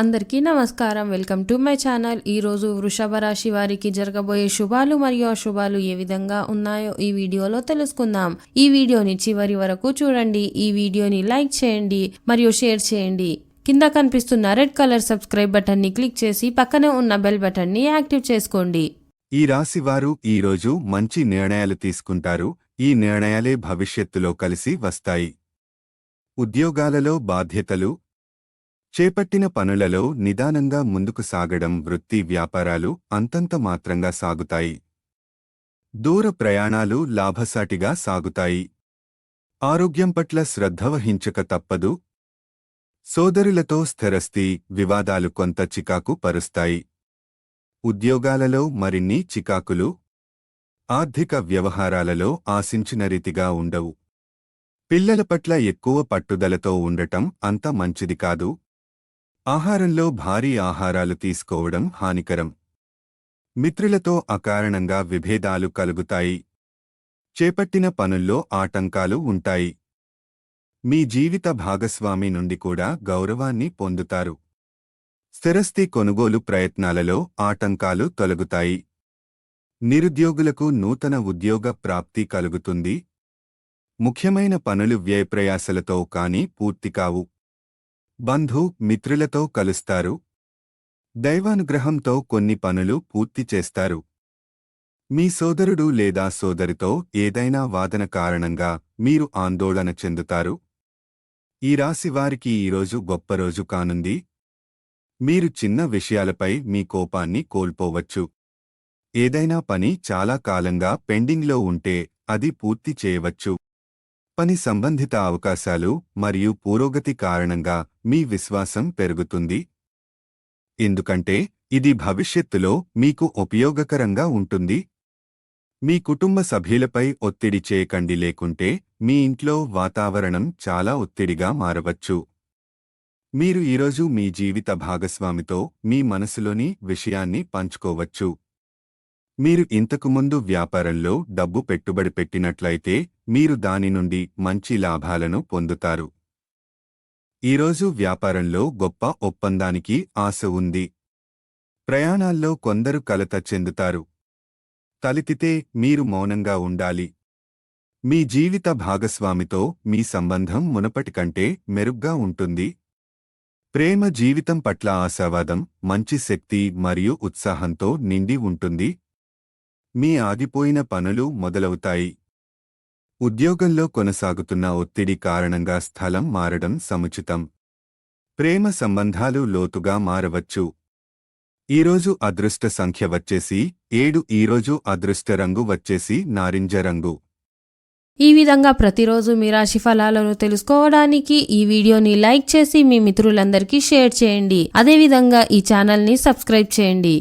అందరికీ నమస్కారం. Welcome to my channel. ఈ రోజు వృషభ రాశి వారికి జరగబోయే శుభాలు మరియు అశుభాలు ఏ విధంగా ఉన్నాయో ఈ వీడియోలో తెలుసుకుందాం. ఈ వీడియోని చివరి వరకు చూడండి. ఈ వీడియోని లైక్ చేయండి మరియు షేర్ చేయండి. కింద కనిపిస్తున్న రెడ్ కలర్ సబ్స్క్రైబ్ బటన్ని క్లిక్ చేసి పక్కనే ఉన్న బెల్ బటన్ని యాక్టివ్ చేసుకోండి. ఈ రాశి వారు ఈరోజు మంచి నిర్ణయాలు తీసుకుంటారు. ఈ నిర్ణయాలే భవిష్యత్తులో కలిసి వస్తాయి. ఉద్యోగాలలో బాధ్యతలు చేపట్టిన పనులలో నిదానంగా ముందుకు సాగడం వృత్తి వ్యాపారాలు అంతంత మాత్రంగా సాగుతాయి. దూర ప్రయాణాలు లాభసాటిగా సాగుతాయి. ఆరోగ్యం పట్ల శ్రద్ధ వహించక తప్పదు. సోదరులతో స్థిరస్థి వివాదాలు కొంత చికాకు పరుస్తాయి. ఉద్యోగాలలో మరిన్ని చికాకులు ఆర్థిక వ్యవహారాలలో ఆశించిన రీతిగా ఉండవు. పిల్లల పట్ల ఎక్కువ పట్టుదలతో ఉండటం అంత మంచిది కాదు. ఆహారంలో భారీ ఆహారాలు తీసుకోవడం హానికరం. మిత్రులతో అకారణంగా విభేదాలు కలుగుతాయి. చేపట్టిన పనుల్లో ఆటంకాలు ఉంటాయి. మీ జీవిత భాగస్వామి నుండి కూడా గౌరవాన్ని పొందుతారు. స్థిరస్థి కొనుగోలు ప్రయత్నాలలో ఆటంకాలు తొలగుతాయి. నిరుద్యోగులకు నూతన ఉద్యోగ ప్రాప్తి కలుగుతుంది. ముఖ్యమైన పనులు వ్యయప్రయాసలతో కాని పూర్తికావు బంధు మిత్రులతో కలుస్తారు. దైవానుగ్రహంతో కొన్ని పనులు పూర్తి చేస్తారు. మీ సోదరుడు లేదా సోదరితో ఏదైనా వాదన కారణంగా మీరు ఆందోళన చెందుతారు? ఈ రాశివారికి ఈరోజు గొప్ప రోజు కానుంది. మీరు చిన్న విషయాలపై మీ కోపాన్ని కోల్పోవచ్చు. ఏదైనా పని చాలా కాలంగా పెండింగ్లో ఉంటే అది పూర్తి చేయవచ్చు. పని సంబంధిత అవకాశాలు మరియు పురోగతి కారణంగా మీ విశ్వాసం పెరుగుతుంది. ఎందుకంటే ఇది భవిష్యత్తులో మీకు ఉపయోగకరంగా ఉంటుంది. మీ కుటుంబ సభ్యులపై ఒత్తిడి చేయకండి లేకుంటే మీ ఇంట్లో వాతావరణం చాలా ఒత్తిడిగా మారవచ్చు. మీరు ఈరోజు మీ జీవిత భాగస్వామితో మీ మనసులోని విషయాన్ని పంచుకోవచ్చు. మీరు ఇంతకుముందు వ్యాపారంలో డబ్బు పెట్టుబడి పెట్టినట్లయితే మీరు దాని నుండి మంచి లాభాలను పొందుతారు. ఈరోజు వ్యాపారంలో గొప్ప ఒప్పందానికి ఆశ ఉంది. ప్రయాణాల్లో కొందరు కలత చెందుతారు. తలితితే మీరు మౌనంగా ఉండాలి. మీ జీవిత భాగస్వామితో మీ సంబంధం మునపటికంటే మెరుగ్గా ఉంటుంది. ప్రేమ జీవితం పట్ల ఆశావాదం మంచి శక్తి మరియు ఉత్సాహంతో నిండి ఉంటుంది. మీ ఆగిపోయిన పనులు మొదలవుతాయి. ఉద్యోగంలో కొనసాగుతున్న ఒత్తిడి కారణంగా స్థలం మారడం సముచితం. ప్రేమ సంబంధాలు లోతుగా మారవచ్చు. ఈరోజు అదృష్ట సంఖ్య వచ్చేసి ఏడు ఈరోజు అదృష్ట రంగు వచ్చేసి నారింజ రంగు. ఈ విధంగా ప్రతిరోజు మీ రాశి ఫలాలను తెలుసుకోవడానికి ఈ వీడియోని లైక్ చేసి మీ మిత్రులందరికీ షేర్ చేయండి. అదేవిధంగా ఈ ఛానల్ని సబ్స్క్రైబ్ చేయండి.